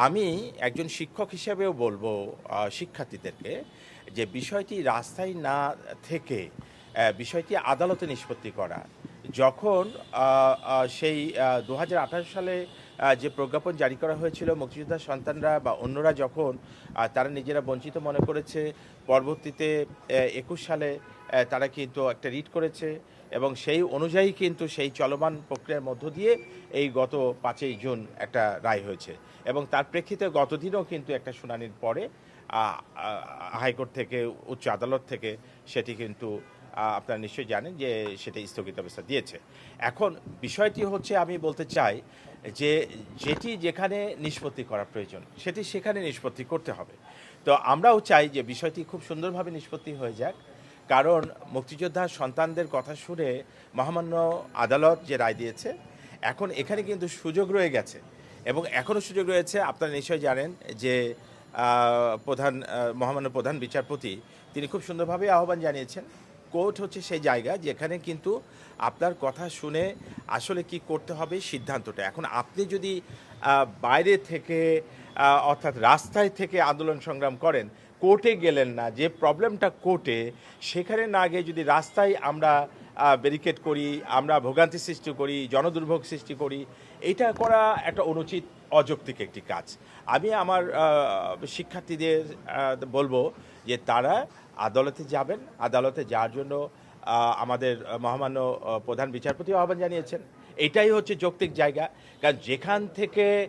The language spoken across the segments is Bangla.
আমি একজন শিক্ষক হিসেবেও বলব শিক্ষার্থীদেরকে যে বিষয়টি রাস্তায় না থেকে বিষয়টি আদালতে নিষ্পত্তি করা যখন সেই দু হাজার আঠারো সালে যে প্রজ্ঞাপন জারি করা হয়েছিল মুক্তিযোদ্ধার সন্তানরা বা অন্যরা যখন তারা নিজেরা বঞ্চিত মনে করেছে, পরবর্তীতে একুশ সালে তারা কিন্তু একটা রিট করেছে এবং সেই অনুযায়ী কিন্তু সেই চলমান প্রক্রিয়ার মধ্য দিয়ে এই গত পাঁচই জুন একটা রায় হয়েছে এবং তার প্রেক্ষিতে গতদিনও কিন্তু একটা শুনানির পরে হাইকোর্ট থেকে, উচ্চ আদালত থেকে সেটি কিন্তু আপনারা নিশ্চয়ই জানেন যে সেটা স্থগিতাবস্থা দিয়েছে। এখন বিষয়টি হচ্ছে আমি বলতে চাই যে যেটি যেখানে নিষ্পত্তি করা প্রয়োজন, সেটি সেখানে নিষ্পত্তি করতে হবে। তো আমরাও চাই যে বিষয়টি খুব সুন্দরভাবে নিষ্পত্তি হয়ে যাক। কারণ মুক্তিযোদ্ধার সন্তানদের কথা শুনে মহামান্য আদালত যে রায় দিয়েছে, এখন এখানে কিন্তু সুযোগ রয়ে গেছে। এবং এখনও সুযোগ রয়েছে, আপনারা নিশ্চয়ই জানেন যে প্রধান মহামান্য প্রধান বিচারপতি, তিনি খুব সুন্দরভাবে আহ্বান জানিয়েছেন কোর্ট হচ্ছে সেই জায়গা যেখানে কিন্তু আপনার কথা শুনে আসলে কি করতে হবে সিদ্ধান্তটা। এখন আপনি যদি বাইরে থেকে অর্থাৎ রাস্তায় থেকে আন্দোলন সংগ্রাম করেন, কোর্টে গেলেন না। যে প্রবলেমটা কোর্টে, সেখানে না গিয়ে যদি রাস্তায় আমরা ব্যারিকেড করি, আমরা ভোগান্তি সৃষ্টি করি, জনদুর্ভোগ সৃষ্টি করি, এটা করা একটা অনুচিত, অযৌক্তিক একটি কাজ। আমি আমার শিক্ষার্থীদের বলব যে তারা আদালতে যাবেন। আদালতে যাওয়ার জন্য আমাদের মহামান্য প্রধান বিচারপতি আহ্বান জানিয়েছেন। এটাই হচ্ছে যৌক্তিক জায়গা। কারণ যেখান থেকে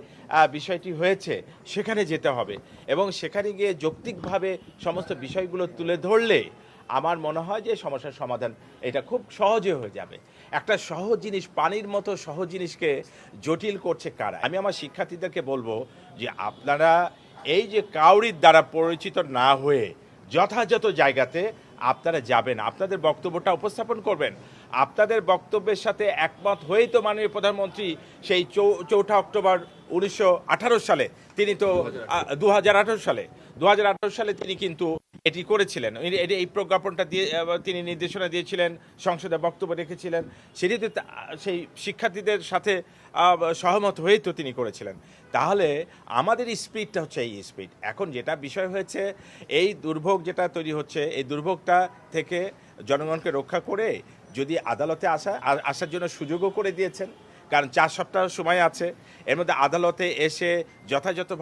বিষয়টি হয়েছে, সেখানে যেতে হবে। এবং সেখানে গিয়ে যৌক্তিকভাবে সমস্ত বিষয়গুলো তুলে ধরলে আমার মনে হয় যে সমস্যার সমাধান এটা খুব সহজে হয়ে যাবে। একটা সহজ জিনিস, পানির মতো সহজ জিনিসকে জটিল করছে কারা? আমি আমার শিক্ষার্থীদেরকে বলব যে আপনারা এই যে কাউরির দ্বারা পরিচিত না হয়ে যথাযথ জায়গাতে আপনারা যাবেন। আপনাদের বক্তব্যটা উপস্থাপন করবেন। আপনাদের বক্তব্যের সাথে একমত হয়েই তো মাননীয় প্রধানমন্ত্রী সেই চৌঠা অক্টোবর উনিশশো আঠারো সালে। তিনি তো দু হাজার আঠারো সালে। দু হাজার আঠেরো সালে তিনি কিন্তু এটি করেছিলেন। এই- এই- প্রজ্ঞাপনটা দিয়ে তিনি নির্দেশনা দিয়েছিলেন, সংসদে বক্তব্য রেখেছিলেন। সেটিতে সেই শিক্ষার্থীদের সাথে সহমত হয়েই তো তিনি করেছিলেন। তাহলে আমাদের স্পিডটা হচ্ছে এই স্পিড। এখন যেটা বিষয় হয়েছে, এই দুর্ভোগ যেটা তৈরি হচ্ছে, এই দুর্ভোগটা থেকে জনগণকে রক্ষা করে যদি আদালতে আসা আসার জন্য সুযোগও করে দিয়েছেন, কারণ চার সপ্তাহ সময় আছে। এর মধ্যে আদালতে এসে যথাযথভাবে